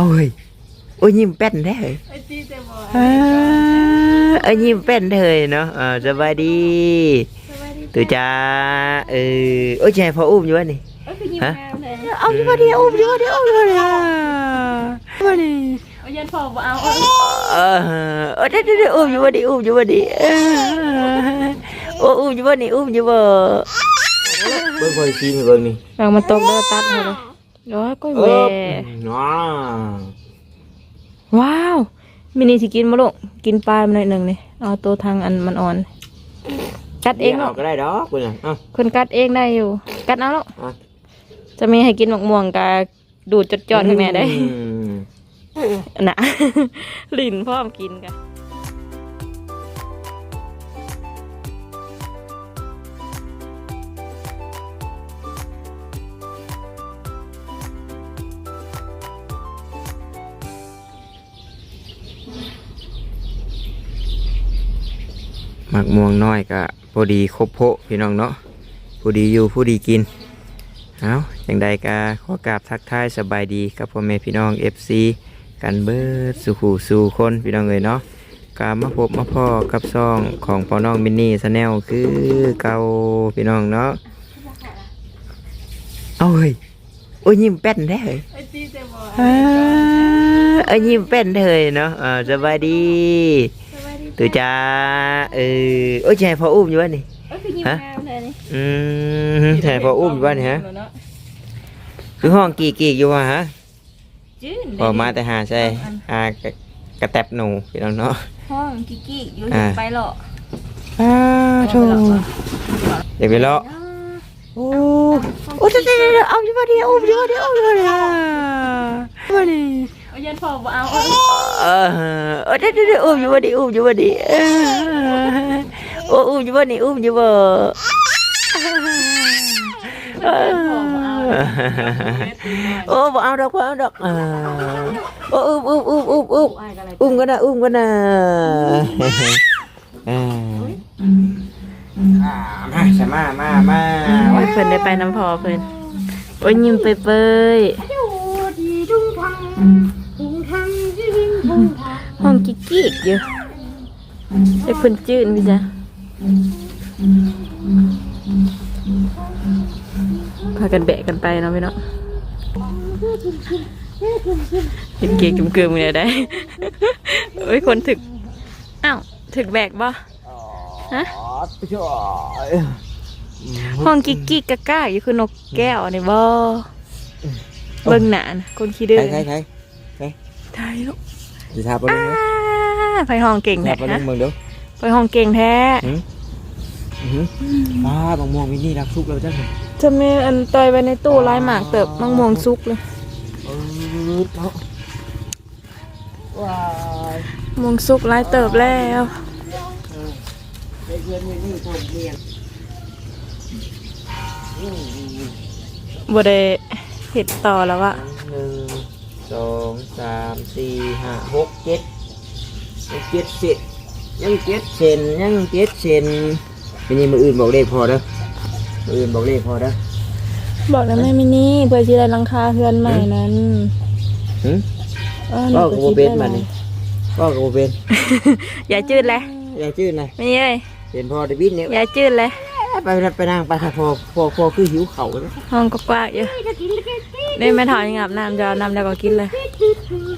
เอาเฮ้ยโอ้ยยิ้มแป้นแท้เฮ้ยไอ้จีเจบออ่าเอ้ยยิ้มแป้นแท้เฮ้ยเนาะอ่าสบายดีสวัสดีตัวจ้าเออโอ้ยแจพออุ้มอยู่วะนี่เอ้ยคือยิ้มฮะงามเลยเอาอยู่วะดิอุ้มอยู่วะดิอุ้มอยู่วะดิวะดิเอายันพอบ่เอาเอาเออเออเดี๋ยวเดี๋ยวเดี๋ยวอุ้มอยู่วะดิอุ้มอยู่วะดิเออโอ้อุ้มอยู่วะนี่อุ้มอยู่วะเบิ่งคอยซีนเบิ่งนี่บางมันตกแล้วตัดให้เลย โอ้ยก้อยเอแหวอน้าว้าวมินี่สิกินมาลูกกินปลามันหน่อยหนึ่งนี่เอาตัวทางอันมันอ่อน กัดเองเอาลูกก็ได้ดอกเบิ่งอะเอ้าคนกัดเองได้อยู่ กัดเอาลูกอะจะมีให้กินหมกม่วงกับดูดจดๆข้างในได้อืมน่ะลิ้นพร้อมกินกัน หมักม่วงน้อยก็พอดีครบโพะพี่น้องเนาะพอดีอยู่พอดีกินเอาอย่างใดก็ขอกราบทักทายสบายดีกับพ่อแม่พี่น้อง FC กันเบิดสู่หูสู่คนพี่น้องเลยเนาะกามาพบมาพ่อกับซองของพ่อน้องมินนี่สแนลคือเก่าพี่น้องเนาะเอาเฮ้ยโอ้ยยิ้มแป้นแท้เฮ้ยไอ้จีเจบออ่าเอ้ยยิ้มแป้นแท้เฮ้ยเนาะอ่าสบายดีสวัสดี ตัวจ้าเออโอ้ยแจพออุ้มอยู่วะนี่ เอ้ยคือยิ้มฮะ งามเลยนี่อืมแจพออุ้มอยู่วะนี่ฮะคือห้องกี่กี่อยู่วะฮะจื้นพอมาแต่หาใช่หากระกระแตบหนูพี่น้องเนาะ ห้องกิกกี้อยู่อ่า ไปหรออ้าวโชเดี๋ยวไปเลาะโอ้โอ้เดี๋ยวเดี๋ยวเดี๋ยวเอาอยู่วะดิอุ้มอยู่วะดิอุ้มอยู่วะดิวะดิ เอายันพอบ่เอาเอาเออเดี๋ยวเดี๋ยวอุ้มอยู่วะดิอุ้มอยู่วะดิเออโอ้อุ้มอยู่วะนี่อุ้มอยู่วะเออโอ้บ่เอาดอกบ่เอาดอกโอ้อุ้มอุ้มอุ้มอุ้มอุ้มอุ้มกันนะอุ้มกันนะอ่ามาใช่มามามาเพิ่นได้ไปน้ำพอเพิ่นโอ้ยยิ้มเปเปย ห้องกิกกี้อยู่ไอ้เพิ่นจื้นพี่จ้ะพากันแบกกันไปเนาะพี่เนาะเห็นเกย์กึมๆเนี่ยได้โอ้ยคนถึกอ้าวถึกแบกบ่ฮะห้องกิ๊กกิ๊กกะก้าอยู่คือนกแก้วนี่บ่เบิ่งหนานะคนขี้ดื้อใครใครใครไทยลูก จะทาปลาอ้าลุงไหมไปห้องเก่งทาแท้ปลาลุฮะงมึงเดี๋ยวไปห้องเก่งแท้อื้อหือป้าบางม่วงมินี่รักซุกแล้วจ้ะจะมีอันเตยไว้ในตู้ลายหมากเติบมังม่วงซุกเลยเออเนาะว้ายม่วงซุกลายเติบแล้วได้เพื่อนมินี่ผมเมียนบ่ได้เห็ดต่อแล้วอะหนึ่ง สองสามสี่ห้าหกเจ็ดยังเจ็ดเซนยังเจ็ดเซนยังเจ็ดเซนเป็นยังมืออื่นบอกเลขพอเด้อมืออื่นบอกเลขพอเด้อบอกแล้วแม่มินี่เพื่อสิได้หลังคาเฮือนใหม่นั้นหึอ้าวก็ก็กูเป็นมันนี่ก็กูเป็น อย่าจืดเลยอย่าชื่อนะไม่เอ้ยเป็นพอได้บินเนี่ยอย่าจืดเลย ไปไปนั่งไปพอพอพอคือหิวเข่าเลยห้องก็กว้างอยู่ได้แม่ถอนยังอาบน้ำจะเอาน้ำแล้วก็กินเลย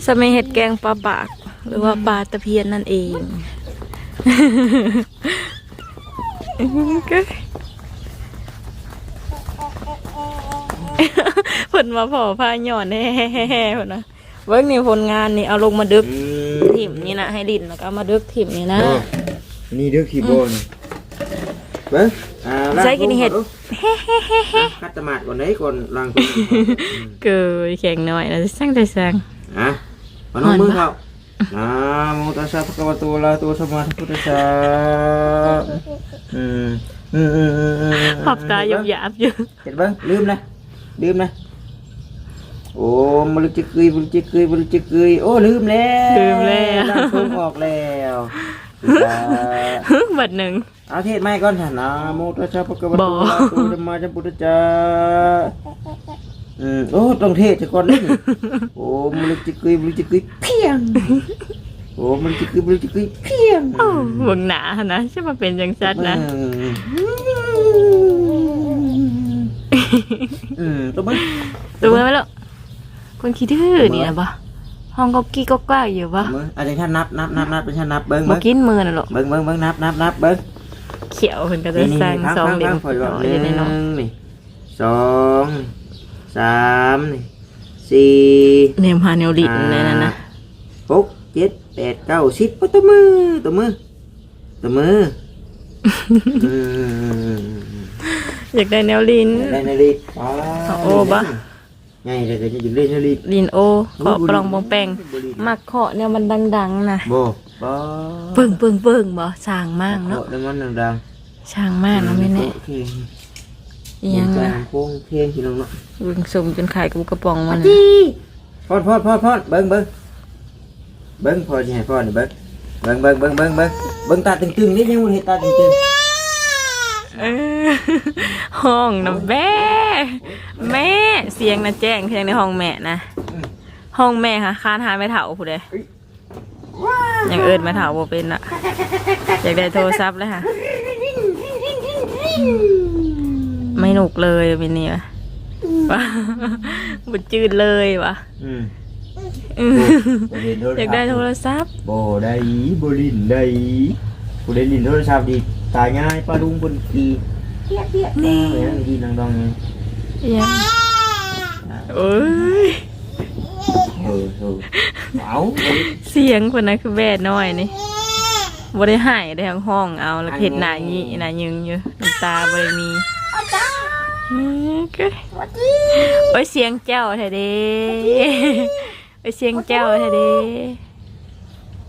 สมัยเห็ดแกงปลาปาก หรือว่าปลาตะเพียนนั่นเองผลมาพอพาหย่อนแฮ่ๆๆผลนะเวิร์กนี่ผลงานนี่เอาลงมาดึกถิ่มนี่นะให้ดินแล้วก็มาดึกถิ่มนี่นะนี่ด้อขี้โบนเบิ้ง อ่าใช้กินเห็ดคัดตมาดก่อนได้ก่อนล้างตัวเกยแข็งหน่อยแล้วสร้างใจสร้างอะมาน้องมือเขานะโมตัสสะภะคะวะโตอะระหะโตสัมมาสัมพุทธัสสะอืมอืมอืมอืมอืมขอบตาหยาบหยาบๆอยู่ เห็นเบิ้งลืมนะลืมนะโอ้มลุจิกยมลุจิกยมลุจิกยโอ้ลืมแล้วลืมแล้วล้างท้องออกแล้วอ่าบัดหนึ่ง เอาเทศไม่ก่อนค่ะนะโมตัสสะภะคะวะโตบ่อะระหะโตสัมมาสัมพุทธัสสะอือืมโอ้ต้องเทศก่อนนี่โอ้มันลึกจะกุยมันลึกจะกุยเพียงโอ้มันจะกุยมันลึกจะกุยเพียงโอ้เบิ่งหนานะใช่มาเป็นจังซัดนะอืมอืมตัวมันดูไหมล่ะคนขี้ดื้อนี่นะบ่ห้องก็กี้ก็กล้าอยู่บ่มืออาจารย์ท่านนับนับนับนับเป็นท่านนับเบิ้งบ่เบิ้งกินมือน่ะหรอกเบิ้งเบิ้งเบิ้งนับนับนับเบิ้ง เขียวเพิ่นก็จะนี่นี่สร้างพักสองพักเหลี่ยพัมกคอยบอกต่อหอยู่ในนึ่เนาะงนี่สองสามนี่สี่เนมหาแนวลิ้นในนั้นนะหกเจ็ดแปดเก้าสิบโอ้ตัวมือตัวมือตัวมืออืมอยากได้แนวลิ้นได้นาฬิกาเอาโอ้บะ ไงเดี๋ยวจะอยู่เล่นนาฬิกลิ้นโอเคาะปลองบองแปงมักเคาะเนี่ยมันดังๆนะ โบ บ่เบิ่งเบิ่งเบิ่งบ่สร้างมากเนาะโอ้แล้วมันดังช่างๆมากนะแม่แน่โอเคอิหยังนะนะพวงเพลงที่น้องเนาะเบิ่งสมจนขายกับกระป๋องมันพอดพอดพอดพอดเบิ้งเบิ้งเบิ้งพอจะให้พอดนี่เบิ้งเบิ้งเบิ้งเบิ้งเบิ้งเบิ้งเบิ้งตาตึงๆนิดยังมันเห็นตาตึงเออห้องนะแม่แม่เสียงนะแจ้งเพียงในห้องแม่นะห้องแม่ค่ะคานหาไม่เถาผู้ใด ยังเอิญไม่เถาบ่เป็นอะอยากได้โทรศัพท์เลยค่ะ ไม่หนุกเลยเป็นนี่วะวะบุดจืดเลยวะๆอืมอืมบ่เล่นโทรศัพท์อยากได้โทรศัพท์บ่ได้บ่ลินได้ผู้เล่นลินโทรศัพท์ดีตายง่ายป้าลุงคนดีเทียบเทียบแน่เลยนั่งดีนั่งดองไงอิหยังโอ้ย เออเออเอาเสียงคนนั้นคือแบดน้อยนี่บ่ได้หายได้ทั้งห้องเอาแล้วเห็ดหน้ายี่หน้ายึงอยู่น้ำตาบ่ได้มีอืมก็โอ้ยเสียงเจ้าแท้เด้โอ้ยเสียงเจ้าแท้เด้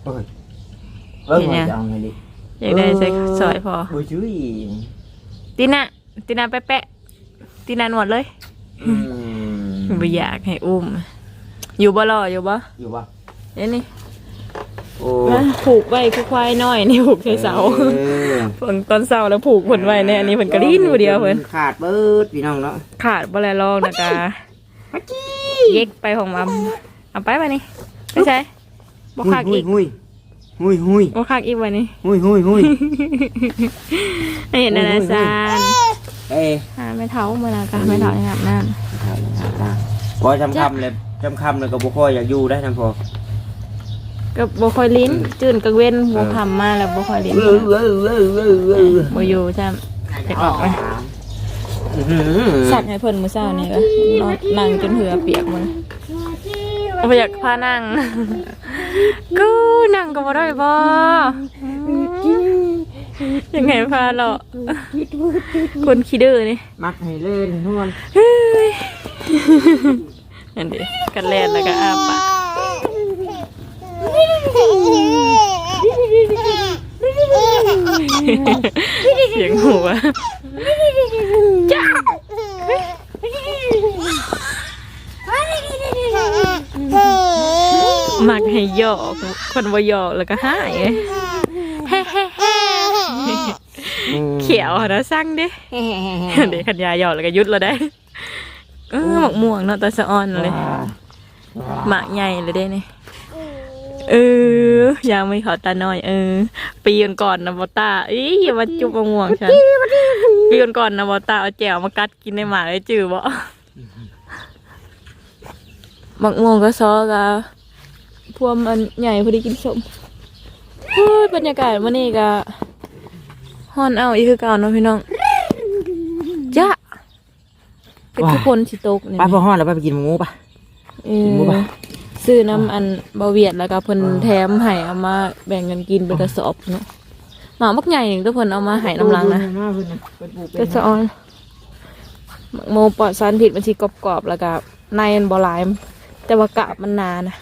เอ้ยเอ้ยมาจะเอาไงดิอยากได้ใส่ซอยพอโอ้ยชื่ออีติน่ะติน่ะแปะๆติน่ะหนวดเลยอืมบ่อยากให้อุ้ม อยู่บ่รออยู่บ่อยู่ปะเดี๋ยวนี่โอ้มาผูกไว้คือควายน้อยนี่ผูกใส่เสาออเพิ่นตอนเสาแล้วผูกเพิ่นไว้เนี่ยอันนี้เพิ่นก็ลิ้นผู้เดียวเพิ่นขาดเบิดพี่น้องเนาะขาดบ่แล้วลองนะกาเย็กไปของมัมเอาไปไปนี่ไม่ใช่บ่คักอีกหุยหุยหุยบ่คักอีกวันนี้หุยหุยหุยให้เห็นนะนะซานเอ้ยหาไม่เท่ามื้อนะกะไม่เท่าให้อาบน้ำพอจำคำเลย จำคำเลยก็บ่ค่อยอยากอยู่ได้ทั้งพอ ก็บ่ค่อยลิ้น จื่นกังเว้นบ่คำมาแล้วบ่ค่อยลิ้นเออเออเออเออเออบ่อยู่จ้ะจะออกไหมสักให้เพิ่นมื้อเช้านี่ก็นอนนั่งจนเหือเปียกหมันบ่อยากพานั่งกูนั่งก็บ่ได้บ่ยังไงพาเลาะคนขี้ดื้อนี่ มักให้เล่นนวลเฮ้ย นั่นดิกันแล่นแล้วก็อ้าปากเสียงหัวจ้ามักให้หยอกคนบ่หยอกแล้วก็หายเฮ้เฮ้เฮ้เขียวนะสั่งดิเด็กขันยาหยอกแล้วก็ยุดแล้วได้ เออหมกม่วงเนาะตาสะออนเลยหมากใหญ่เลยได้นี่เออยังไม่ขอตาน้อย เออปีก่อนๆนะบอตาอีอย่ามาจุบมะม่วงฉันปีก่อนๆนะบอตาเอาแจวมากัดกินในหมากได้จืดบ่หมักม่วงก็ซอกะพวมอันใหญ่พอดีกินสมโอ้ยบรรยากาศวันนี้ก็ฮอนเอาอีกคือเก่าเนาะพี่น้องจ้ะ เป็นทุกคนสิตกเนี่ยป้าพ่อห้อนแล้วป้าไปกินหมูป่ะ เอกินบ่อปะ ซื้อน้ำอันเบาเวียดแล้วก็เพิ่นแถมให้เอามาแบ่งกันกินเป็นกระสอบเนาะหมามักใหญ่หนึ่งทุกคนเอามาให้น้ำลังนะกระสอบหมักโมปลอดสารผิดมันสิกรอบๆแล้วก็ในมันบ่หลายแต่ว่ากะมันหนานะ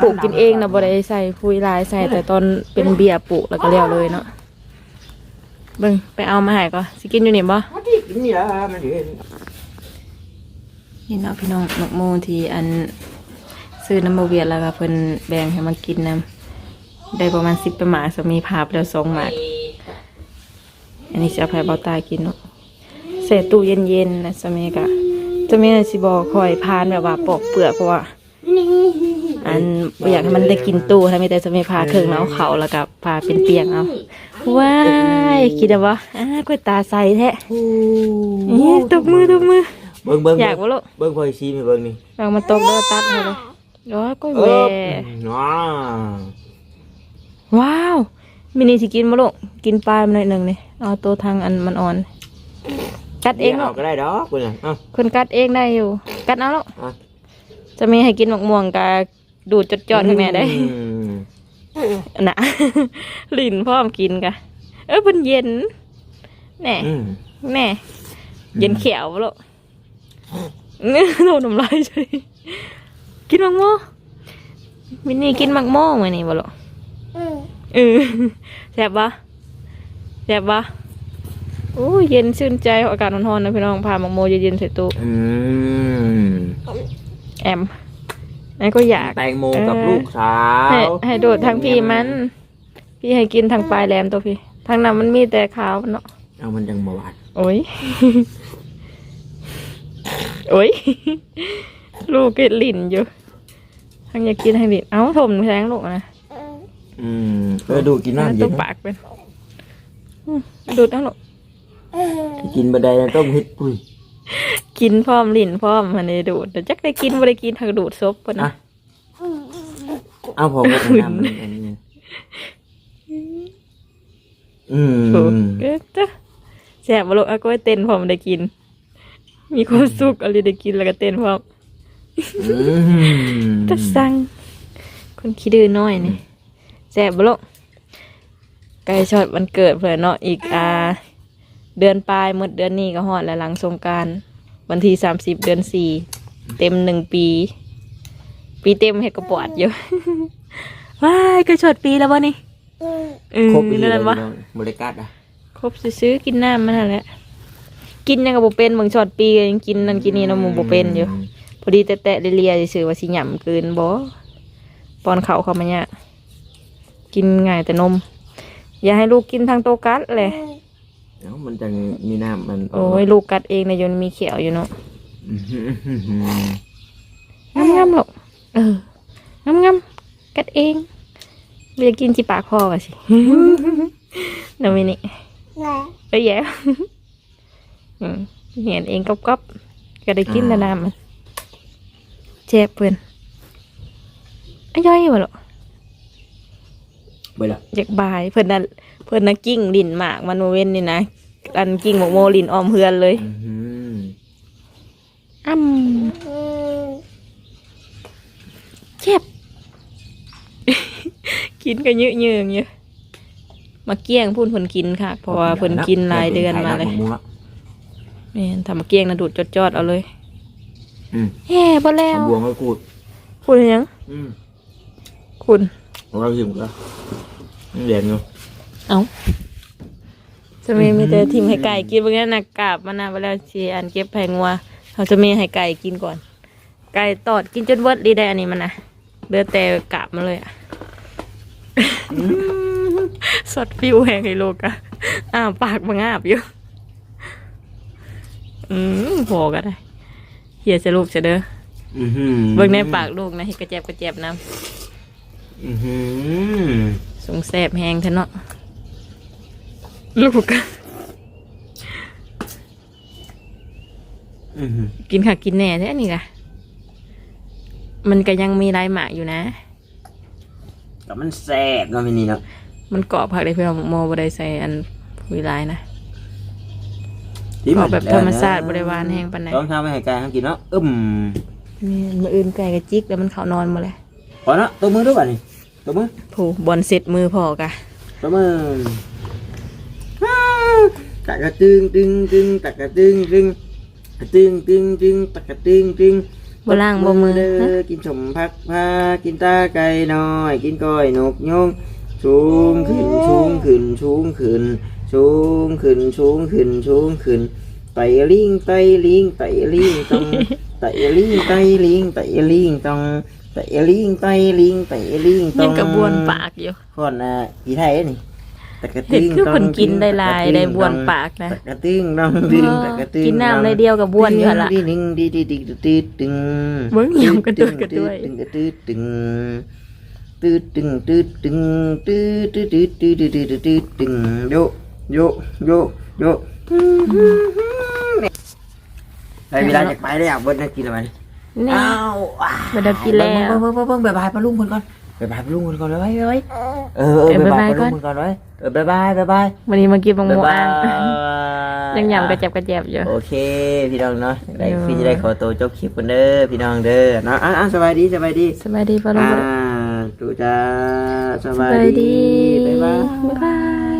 ปลูกกินเองนะบ่ได้ใส่พุยลายใส่แต่ตอนเป็นเบียร์ปลูกแล้วก็เลี้ยวเลยเนาะ เบิ่งไปเอามาให้ก่อนสิกินอยู่นี่บ่กินนี่ละมันเห็นนี่เนาะพี่น้องหมกโมที่อันซื้อน้ำมาเวียดแล้วก็เพิ่นแบ่งให้มันกินน้ำได้ประมาณสิบประมาณสมีพาไปแล้วสองหมากอันนี้จะเอาไปเบาตากินเนาะเศษตู้เย็นๆนะสมีกะจะไม่สิบอกคอยพานแบบว่าปอกเปลือกเพราะว่า อันบ่อยากให้มันได้กินตู้ถ้าไม่แต่จะไม่พาเครื่องเอาเขาแล้วก็พาเป็นเปียงเอาว้ายคิดเอาบ่อ้ากล้วยตาใสแท้นี่ตบมือตบมือ เบิ่งเบิ่งอยากบ่ลูกเบิ่งพอยซีมให้เบิ่งนี่เอามาตบแล้วก็ตัดให้เลยโอ้ยกล้วยเอแหวอว้าว้าวมินี่สิกินบ่ลูกกินปลายมันหน่อยหนึงนี่เอาตัวทางอันมันอ่อน กัดเองเอาลูกก็ได้ดอกเพิ่นน่ะเอ้าคนกัดเองได้อยู่ กัดเอาลูกอะ จะมีให้กินหมกม่วงกับดูดจดๆข้างในได้อืมน่ะลิ้นพร้อมกินกะเออมันเย็นแน่อืมแน่เย็นเขียวบ่ลูกเนี่ยโดนน้ำลายใช่กินหมักโม่มินี่กินหมักโม่มานี่บ่ลูกเออแซ่บปะแซ่บปะโอ้ยเย็นชื่นใจอากาศร้อนๆนะพี่น้องพาหมักโม่เย็นๆใส่ตู้อืม แอมนั่นก็อยาก แตงโมกับลูกสาให้วให้โดดทางพี่มัน พี่ให้กินทางปลายแหลมตัวพี่ทางนั้นมันมีแต่ขาวเนาะเอามันจังบ่หวานโอ้ย โอ้ย ลูกกินลิ้นอยู่ทางอยากกินทางลิ้นเอ้าถมแทงลูกนะอืมเออดูกินน้ำเย็ตัวนปากเป็นอืมดูดทั้งลูกกินบันไดนะต้มเฮ็ดปุ้ย กินพร้อมลิ้นพร้อมมันได้ดูดแต่จักได้กินบ่ได้กินทางดูดซบปะอะนะ เอาพอพวกน้ำมันอันนี้อืมโอ้เอ๊ะจ้ะแซ่บบ่ลูกเอาก็เต้นพร้อมได้กิน มีความสุขอะไรได้กินแล้วก็เต้นพร้อมอืมจะสั่งคนขี้ดื้อน้อยนี่แซ่บบ่ลูกใกล้ช็อตวันเกิดเพื่อนเนาะอีกอ่า เดือนปลายหมดเดือนนี้ก็ฮอดแล้วหลังสงกรารวันที่สามสิบเดือนสี่เต็มหนึ่งปี ปีเต็มเฮ็ดกระปอดอยู่ ว้ายใกล้ช็อตปีแล้ววะนี่เออครบปีนั่นแล้แหวละวะบริการอะครบซื้อๆกินน้ำมันนั่นแหละกินยังกับบ่เป็นบางช็อตปีก็ยังกินนั่นกินนี่แล้วมึงบ่เป็นอยู่ พอดีแตะๆเลียๆซื่อๆว่าสิหย่ำเกินบ่ปอนเขาเขามาเนี่ยกินง่ายแต่นม อย่าให้ลูกกินทางโตกัดเลย เดี๋ยวมันจะมีน้ำมันโอ้ยลูกกัดเองในะยนมีเขียวอยู่เนาะอืมอืมอืมงามงามๆหรอกเอองามงามๆกัดเองไม่อยากกินจิปากพ่อว่ะสินามินี่เอ้ยแย่อืมเห็นเองก๊อบๆก็ได้กินแต่น้ำมันเจ็บเพื่อนอ้ายย่อยบ่หรอไปละอยากบายเพื่อนน่ะ เพื่อนน่ะกิ้งลินหมากมันโมเว้นนี่นะอันกิ้งหมกโมลินออมเฮือนเลยอืมอ้ำเจ็บ กินก็เยอะเยืองอยู่มาเกี้ยงพูดเพิ่นกินค่ะเพราะว่าเพิ่นกินหลายเดือนมาเลยไข่ดำหมูละแม่นทำมาเกี้ยงนะดูดจดๆเอาเลยอืมแย่บ่แล้วเอาบวงก็กูดคุณยังอืมคุณเราหิมก็นี่เด่นอยู่ เอาจะมีมีแต่ทิมให้ไก่กินบางอย่างนะกาบมันนะเวลาชีอันเก็บแพงวัวเขาจะมีให้ไก่กินก่อน ไก่ตอดกินจนเวิร์ดดีได้อันนี้มันนะเดือแต่กาบมาเลยอะสดฟิวแหงให้โลกอะอ้าปากมังอาบอยู่ อืมพอก็ได้เฮียจะลูกจะเด้ออือหือเบิ่งในปากลูกนะให้กระแจบกระแจบน้อือหือำสงแสบแหงเถอะเนาะ ลูกอะอือหือกินค่ะกินแหน่แท้นี่กะมันก็ยังมีลายหมากอยู่นะแต่มันแซ่บเนาะพี่นี่เนาะมันเกาะผักได้เพื่อนโมบได้ใส่อันวิลายนะที่เกาะแบบธรรมชาติบริวารแห้งปานไหนต้องทำให้ไก่เขากินเนาะอึมมีมืออื่นไก่กระจิกแล้วมันเขานอนมาเลยพอเนาะตัวมือด้วยป่ะนี่ตัวมือผูบอลเสร็จมือพอกะตัวมือ ตะกะตึงตึงตึงตะกะตึงตึงตะตึงตึงตึงตะกะตึงตึงบ่ล่างบ่มือ เด้ฮะอกินสมพักพากินตาไก่น้อย กินก้อยนกยงสูงขึ้นสูงขึ้นสูงขึ้นสูงขึ้นสูงขึ้นสูงขึ้นไตลิงไตลิงไตลิงตองไตลิงไตลิงไตลิงตองไตลิงไตลิงไตลิงตอยังงกระบวนปากอยู่ คนอะผีไทยนี่ ตะกะเห็ติ้ดงคือคนกินต้องได้หลายตะกะติ้งได้บ้วนต้องปากนะตะกะติ้งน้องดิ้งตะกะติ้งกินน้ำเลยเดียวกับบ้วนอยู่หั่นล่ะดิ้งดิ้งดิ้งดิ้งดิ้งดิ้งดิ้งเบิ่งยำกระตุ้นกระตุ้ยตึงกระตุ้ยตึงตื้อตึงตื้อตึงตื้อตื้อตื้อตื้อตื้อตื้อตื้อตึงโยโยโยโยไปเวลาจะไปแล้วเบิดนักกินอะไรนี่อ้าวว้าบ่ได้กินแล้วเบิ่งเบิ่งเบิ่งเบิ่งบ๊ายบายปลาลุงคนก่อน บ๊ายบายปลาลุงคนก่อนเลยไว้ไว้เออเออเออบ๊ายบายบ๊ายบายปลาลุงคนก่อนไว้เออบ๊ายบายบ๊ายบายวันนี้มากินบางบ๊ายโมบาอ่ายงยังยำกระเจ็บกระเจ็บอยู่โอเคพี่น้องเนาะได้เออพี่จะได้ขอตัวจบคลิปกันเด้อพี่น้องเด้อเนาะอะอะสบายดีสบายดีสบายดีป่ะลุงอ่าตูจ้าสบายสบายดีดีบ๊ายบายบ๊ายบาย